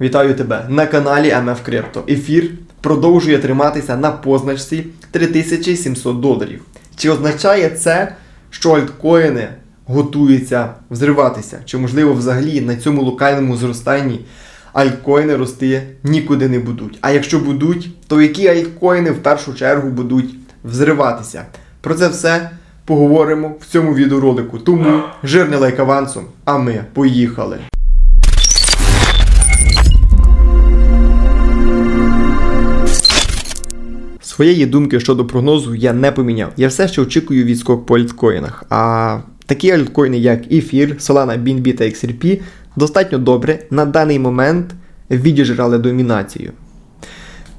Вітаю тебе на каналі MF Crypto. Ефір продовжує триматися на позначці 3700 доларів. Чи означає це, що альткоїни готуються взриватися? Чи можливо взагалі на цьому локальному зростанні альткоїни рости нікуди не будуть? А якщо будуть, то які альткоїни в першу чергу будуть взриватися? Про це все поговоримо в цьому відеоролику. Тому жирний лайк авансом, а ми поїхали. Своєї думки щодо прогнозу я не поміняв. Я все ще очікую відскок по альткоїнах. А такі альткоїни, як Ефір, Solana, BNB та XRP, достатньо добре на даний момент відіжрали домінацію.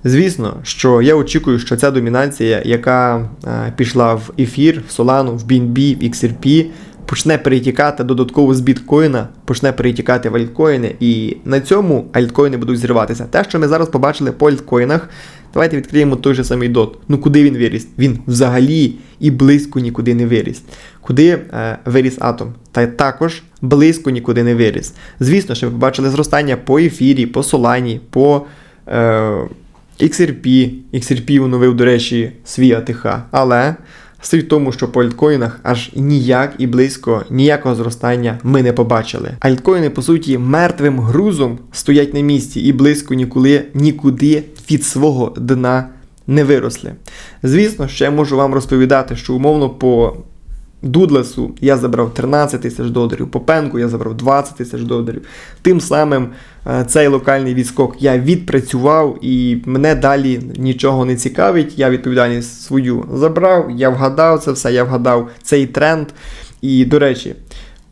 Звісно, що я очікую, що ця домінація, яка е, пішла в ефір, в Solana, в BNB, в XRP, почне перетікати додатково з біткоїна, почне перетікати в альткоїни, і на цьому альткоїни будуть зриватися. Те, що ми зараз побачили по альткоїнах, давайте відкриємо той же самий DOT. Ну куди він виріс? Він взагалі і близько нікуди не виріс. Куди е, виріс атом? Та також близько нікуди не виріс. Звісно, що ми побачили зростання по ефірі, по Солані, по. Е, XRP, XRP оновив, до речі, свій АТХ. Але суть в тому, що по альткоїнах аж ніяк і близько ніякого зростання ми не побачили. Альткоїни, по суті, мертвим грузом стоять на місці і близько ніколи нікуди від свого дна не виросли. Звісно, ще можу вам розповідати, що умовно по Дудлесу я забрав 13 тисяч доларів, по пенку я забрав 20 тисяч доларів. Тим самим е, цей локальний відскок я відпрацював і мене далі нічого не цікавить. Я відповідальність свою забрав, я вгадав це все, я вгадав цей тренд. І, до речі,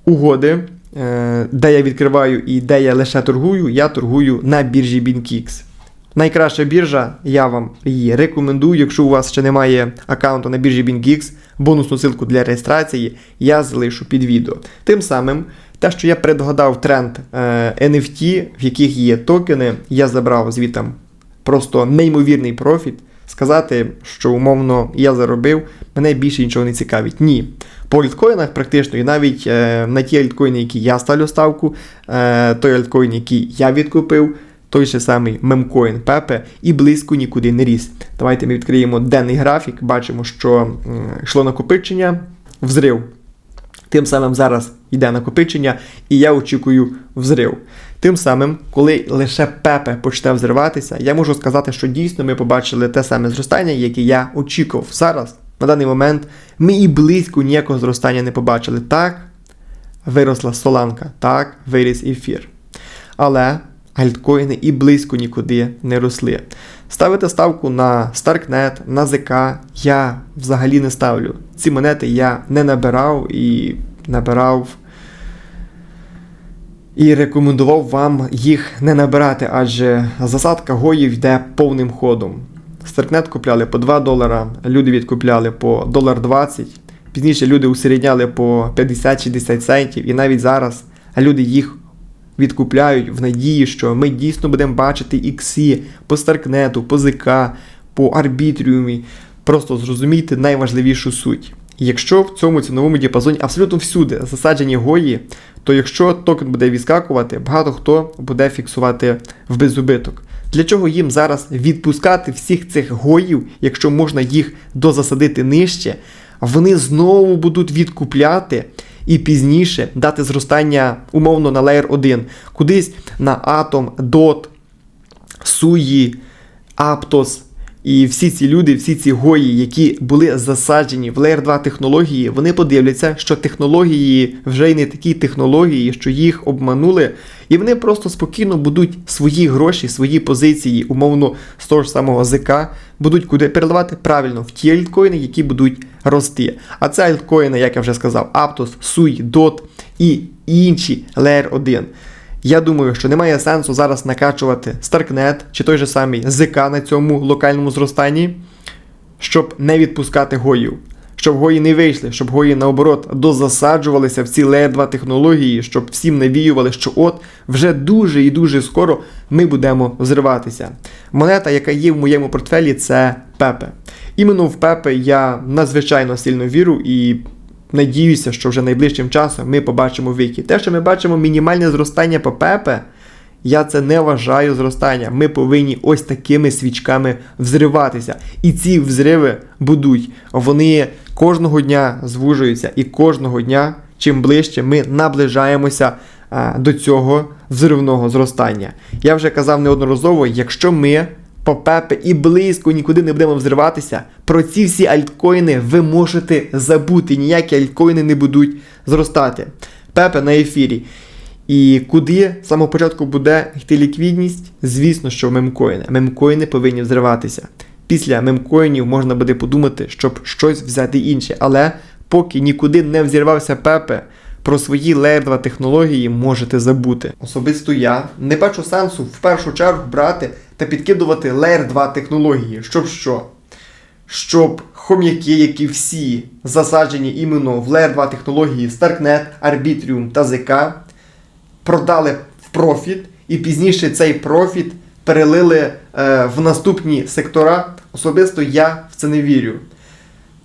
угоди, е, де я відкриваю і де я лише торгую, я торгую на біржі BinKix. Найкраща біржа, я вам її рекомендую. Якщо у вас ще немає аккаунту на біржі BingX, бонусну ссылку для реєстрації я залишу під відео. Тим самим, те, що я предгадав тренд е, NFT, в яких є токени, я забрав звітом просто неймовірний профіт. Сказати, що умовно я заробив, мене більше нічого не цікавить. Ні. По альткоїнах практично, і навіть е, на ті альткоїни, які я ставлю ставку, е, той альткоін, який я відкупив той же самий мемкоін Пепе і близько нікуди не ріс. Давайте ми відкриємо денний графік, бачимо, що йшло накопичення, взрив. Тим самим зараз йде накопичення, і я очікую взрив. Тим самим, коли лише Пепе почне взриватися, я можу сказати, що дійсно ми побачили те саме зростання, яке я очікував. Зараз, на даний момент, ми і близько ніякого зростання не побачили. Так, виросла соланка, так, виріс ефір. Але альткоїни і близько нікуди не росли. Ставити ставку на Starknet, на ЗК я взагалі не ставлю. Ці монети я не набирав і набирав. І рекомендував вам їх не набирати, адже засадка гоїв йде повним ходом. Старкнет купляли по 2 долара, люди відкупляли по 1,20 Пізніше люди усередняли по 50-60 центів, і навіть зараз люди їх відкупляють в надії, що ми дійсно будемо бачити іксі по Старкнету, по ЗК, по арбітріумі. Просто зрозумійте найважливішу суть. Якщо в цьому ціновому діапазоні абсолютно всюди засаджені гої, то якщо токен буде відскакувати, багато хто буде фіксувати в безубиток. Для чого їм зараз відпускати всіх цих гоїв, якщо можна їх дозасадити нижче, вони знову будуть відкупляти і пізніше дати зростання умовно на Layer 1, кудись на Atom, DOT, SUI, Aptos. І всі ці люди, всі ці гої, які були засаджені в Layer 2 технології, вони подивляться, що технології вже й не такі технології, що їх обманули, і вони просто спокійно будуть свої гроші, свої позиції, умовно, з того ж самого ЗК, будуть куди переливати? Правильно в ті альткоїни, які будуть рости. А це альткоїни, як я вже сказав, Aptos, SUI, DOT і інші Layer 1. Я думаю, що немає сенсу зараз накачувати Starknet чи той же самий ЗК на цьому локальному зростанні, щоб не відпускати гоїв. Щоб гої не вийшли, щоб гої, наоборот, дозасаджувалися в ці Layer 2 технології, щоб всім навіювали, що от вже дуже і дуже скоро ми будемо взриватися. Монета, яка є в моєму портфелі, це Пепе. Іменно в Пепе я надзвичайно сильно вірю і Надіюся, що вже найближчим часом ми побачимо вихід. Те, що ми бачимо мінімальне зростання по ПЕПе, Я це не вважаю зростання. Ми повинні ось такими свічками взриватися. І ці взриви будуть. Вони кожного дня звужуються, і кожного дня, чим ближче, ми наближаємося а, до цього взривного зростання. Я вже казав неодноразово, якщо ми по пепе і близько нікуди не будемо взриватися, про ці всі альткоїни ви можете забути. Ніякі альткоїни не будуть зростати. Пепе на ефірі. І куди з самого початку буде йти ліквідність? Звісно, що в мемкоїни. Мемкоїни повинні взриватися. Після мемкоїнів можна буде подумати, щоб щось взяти інше. Але поки нікуди не взірвався Пепе, про свої Layer 2 технології можете забути. Особисто я не бачу сенсу в першу чергу брати та підкидувати Layer 2 технології. Щоб що? Щоб хом'яки, які всі засаджені іменно в Layer 2 технології Starknet, Arbitrium та ZK, продали в профіт, і пізніше цей профіт перелили е, в наступні сектора. Особисто я в це не вірю.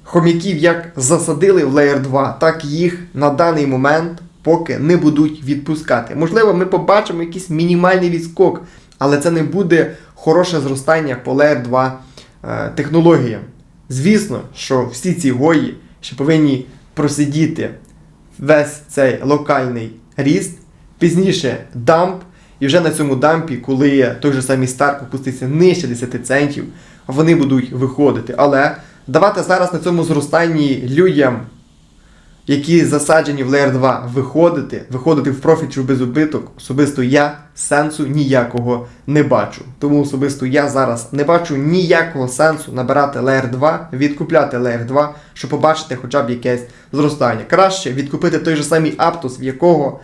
Хом'яків як засадили в Layer 2, так їх на даний момент поки не будуть відпускати. Можливо, ми побачимо якийсь мінімальний відскок, але це не буде хороше зростання по Layer 2 е, технологіям. Звісно, що всі ці гої ще повинні просидіти весь цей локальний ріст, пізніше дамп, і вже на цьому дампі, коли той же самий Старк опуститься нижче 10 центів, вони будуть виходити. Але давати зараз на цьому зростанні людям, які засаджені в Layer 2, виходити, виходити в профіт чи без убиток, особисто я сенсу ніякого не бачу. Тому особисто я зараз не бачу ніякого сенсу набирати Layer 2, відкупляти Layer 2, щоб побачити хоча б якесь зростання. Краще відкупити той же самий Aptos, в якого,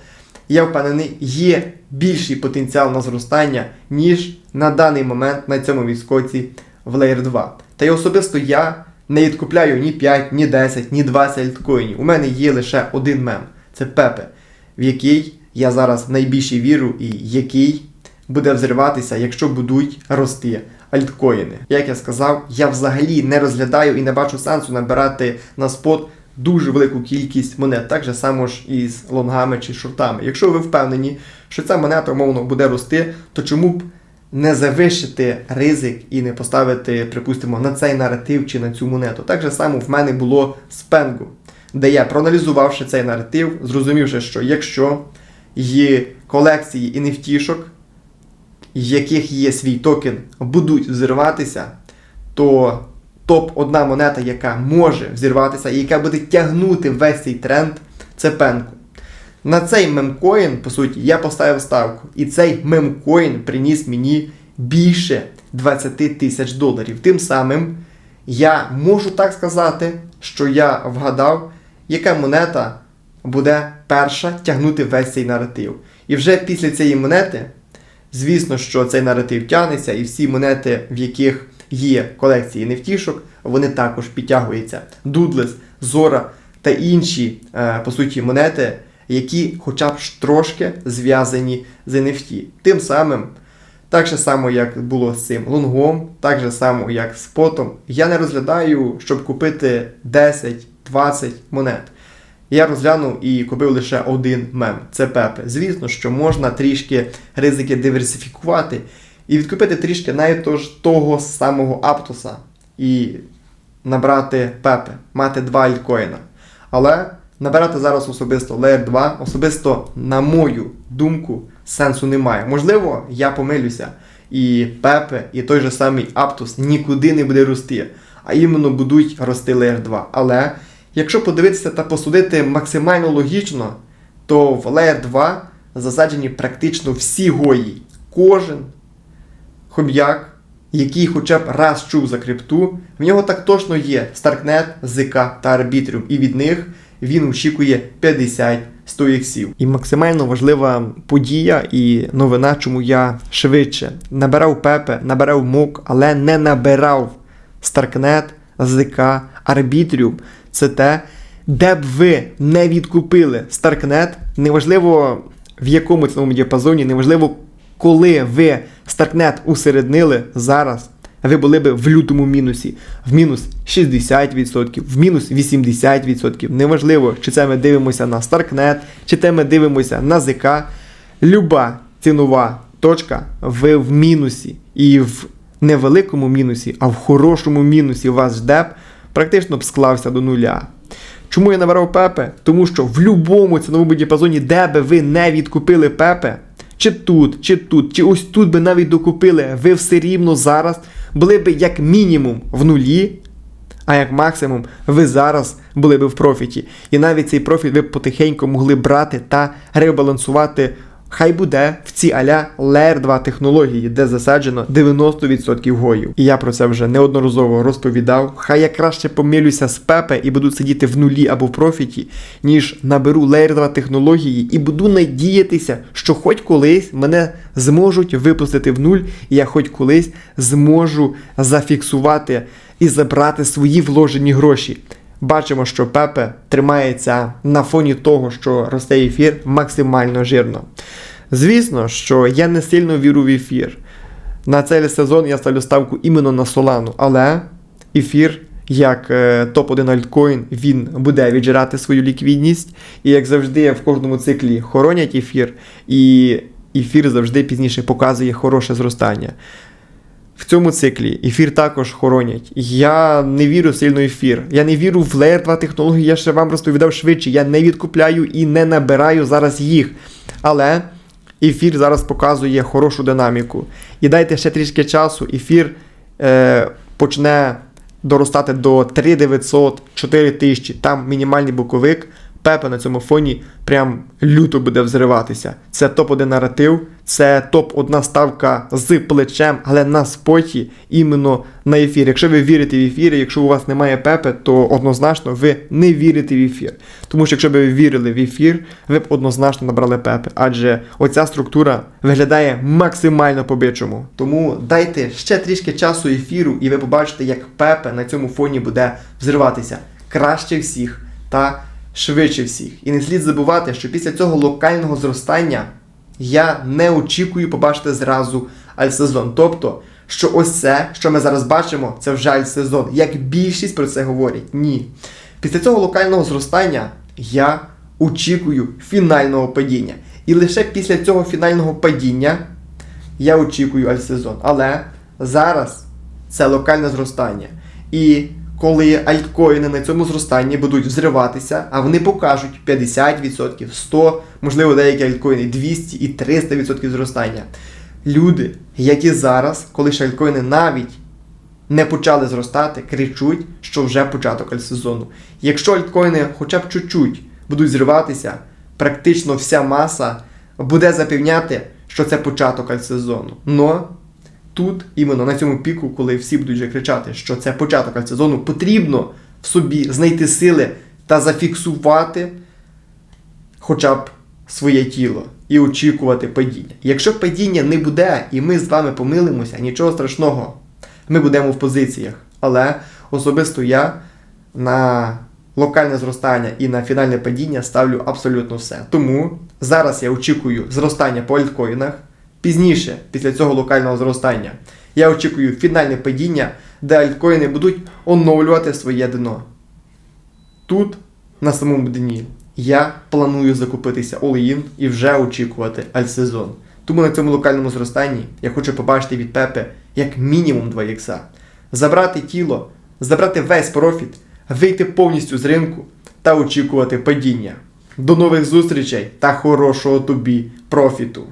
я впевнений, є більший потенціал на зростання, ніж на даний момент на цьому відскоці в Layer 2. Та й особисто я не відкупляю ні 5, ні 10, ні 20 альткоїнів. У мене є лише один мем це Пепе, в який я зараз найбільше вірю і який буде взриватися, якщо будуть рости альткоїни. Як я сказав, я взагалі не розглядаю і не бачу сенсу набирати на спот дуже велику кількість монет, так же само ж і з лонгами чи шортами. Якщо ви впевнені, що ця монета умовно буде рости, то чому б не завищити ризик і не поставити, припустимо, на цей наратив чи на цю монету. Так же само в мене було з Пенгу, де я, проаналізувавши цей наратив, зрозумівши, що якщо є колекції в яких є свій токен, будуть взірватися, то топ-одна монета, яка може взірватися і яка буде тягнути весь цей тренд, це Пенку. На цей мемкоін, по суті, я поставив ставку. І цей мемкоін приніс мені більше 20 тисяч доларів. Тим самим я можу так сказати, що я вгадав, яка монета буде перша тягнути весь цей наратив. І вже після цієї монети, звісно, що цей наратив тягнеться, і всі монети, в яких є колекції нефтішок, вони також підтягуються. Дудлес, Зора та інші, е, по суті, монети які хоча б трошки зв'язані з NFT. Тим самим, так же само, як було з цим лонгом, так же само, як з потом, я не розглядаю, щоб купити 10-20 монет. Я розглянув і купив лише один мем це Пепе. Звісно, що можна трішки ризики диверсифікувати і відкупити трішки навіть того самого Аптоса і набрати Пепе, мати два альткоїна. Але Набирати зараз особисто Layer 2, особисто, на мою думку, сенсу немає. Можливо, я помилюся. І Пепе, і той же самий Aptos нікуди не буде рости, а іменно будуть рости Layer 2. Але якщо подивитися та посудити максимально логічно, то в Layer 2 засаджені практично всі гої. Кожен хоб'як, який хоча б раз чув за крипту, в нього так точно є Starknet, ZK та Arbitrium. І від них він очікує 50 100 іксів. І максимально важлива подія і новина, чому я швидше набирав Пепе, набирав МОК, але не набирав Старкнет, ЗК, Арбітріум. Це те, де б ви не відкупили Старкнет, неважливо в якому ціновому діапазоні, неважливо, коли ви Старкнет усереднили зараз ви були б в лютому мінусі, в мінус 60%, в мінус 80%. Неважливо, чи це ми дивимося на Starknet, чи це ми дивимося на ЗК. Люба цінова точка, ви в мінусі. І в невеликому мінусі, а в хорошому мінусі ваш деп практично б склався до нуля. Чому я набрав Пепе? Тому що в будь-якому ціновому діапазоні, де би ви не відкупили Пепе, чи тут, чи тут, чи ось тут би навіть докупили, ви все рівно зараз були би як мінімум в нулі, а як максимум ви зараз були би в профіті. І навіть цей профіт ви потихеньку могли брати та ребалансувати. Хай буде в ці аля Layer 2 технології, де засаджено 90% гою. І я про це вже неодноразово розповідав. Хай я краще помилюся з Пепе і буду сидіти в нулі або в профіті, ніж наберу Layer 2 технології і буду надіятися, що хоч колись мене зможуть випустити в нуль, і я хоч колись зможу зафіксувати і забрати свої вложені гроші. Бачимо, що Пепе тримається на фоні того, що росте ефір максимально жирно. Звісно, що я не сильно вірю в ефір. На цей сезон я ставлю ставку іменно на Солану, але ефір, як е, топ-1 альткоін, він буде віджирати свою ліквідність. І як завжди, в кожному циклі хоронять ефір, і ефір завжди пізніше показує хороше зростання. В цьому циклі ефір також хоронять. Я не вірю сильно ефір. Я не вірю в Layer 2 технології, я ще вам розповідав швидше. Я не відкупляю і не набираю зараз їх. Але ефір зараз показує хорошу динаміку. І дайте ще трішки часу, ефір е, почне доростати до 3900, 4000, там мінімальний боковик. Пепе на цьому фоні прям люто буде взриватися. Це топ-1 наратив, це топ-1 ставка з плечем, але на споті іменно на ефір. Якщо ви вірите в ефір, якщо у вас немає пепе, то однозначно ви не вірите в ефір. Тому що якщо б ви вірили в ефір, ви б однозначно набрали пепе. Адже оця структура виглядає максимально по-бичому. Тому дайте ще трішки часу ефіру, і ви побачите, як пепе на цьому фоні буде взриватися краще всіх та швидше всіх. І не слід забувати, що після цього локального зростання я не очікую побачити зразу альсезон. Тобто, що ось це, що ми зараз бачимо, це вже альсезон. Як більшість про це говорять, ні. Після цього локального зростання я очікую фінального падіння. І лише після цього фінального падіння я очікую альсезон. Але зараз це локальне зростання. І коли альткоїни на цьому зростанні будуть взриватися, а вони покажуть 50%, 100%, можливо, деякі альткоїни 200 і 300% зростання. Люди, які зараз, коли ще альткоїни навіть не почали зростати, кричуть, що вже початок альтсезону. Якщо альткоїни хоча б чуть-чуть будуть зриватися, практично вся маса буде запевняти, що це початок альтсезону. Но тут, іменно на цьому піку, коли всі будуть вже кричати, що це початок альтсезону, потрібно в собі знайти сили та зафіксувати хоча б своє тіло і очікувати падіння. Якщо падіння не буде, і ми з вами помилимося, нічого страшного, ми будемо в позиціях. Але особисто я на локальне зростання і на фінальне падіння ставлю абсолютно все. Тому зараз я очікую зростання по альткоїнах. Пізніше, після цього локального зростання, я очікую фінальне падіння, де альткоїни будуть оновлювати своє дно. Тут, на самому дні, я планую закупитися all-in і вже очікувати альтсезон. Тому на цьому локальному зростанні я хочу побачити від Пепе як мінімум 2 ікса. Забрати тіло, забрати весь профіт, вийти повністю з ринку та очікувати падіння. До нових зустрічей та хорошого тобі профіту!